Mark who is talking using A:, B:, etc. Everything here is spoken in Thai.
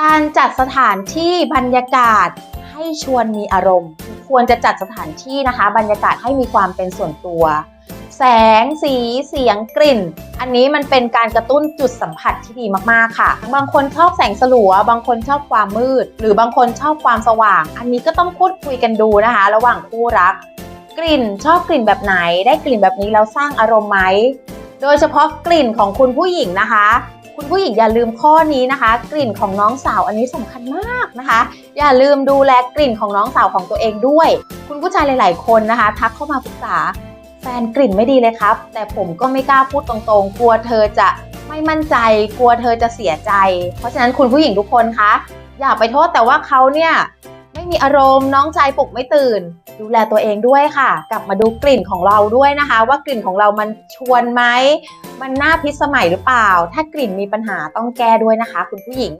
A: การจัดสถานที่บรรยากาศให้ชวนมีอารมณ์ ควรจะจัดสถานที่นะคะ บรรยากาศให้มีความเป็นส่วนตัว แสงสีเสียงกลิ่น อันนี้มันเป็นการกระตุ้นจุดสัมผัสที่ดีมากๆค่ะ บางคนชอบแสงสลัว บางคนชอบความมืด หรือบางคนชอบความสว่าง อันนี้ก็ต้องพูดคุยกันดูนะคะ ระหว่างคู่รัก กลิ่นชอบกลิ่นแบบไหน ได้กลิ่นแบบนี้แล้วสร้างอารมณ์ไหมโดยเฉพาะกลิ่นของคุณผู้หญิงนะคะ คุณผู้หญิงอย่าลืมข้อนี้นะคะ กลิ่นของน้องสาวอันนี้สำคัญมากนะคะ อย่าลืมดูแลกลิ่นของน้องสาวของตัวเองด้วย คุณผู้ชายหลาย ๆ คนนะคะ ทักเข้ามาปรึกษาแฟนกลิ่นไม่ดีเลยครับ แต่ผมก็ไม่กล้าพูดตรงๆ กลัวเธอจะไม่มั่นใจ กลัวเธอจะเสียใจ เพราะฉะนั้นคุณผู้หญิงทุกคนคะอย่าไปโทษแต่ว่าเขาเนี่ย มีอารมณ์น้องใจปลุกไม่ตื่น ดูแลตัวเองด้วยค่ะ กลับมาดูกลิ่นของเราด้วยนะคะ ว่ากลิ่นของเรามันชวนไหมมันน่าพิสมัยหรือเปล่า ถ้ากลิ่นมีปัญหาต้องแก้ด้วยนะคะ คุณผู้หญิง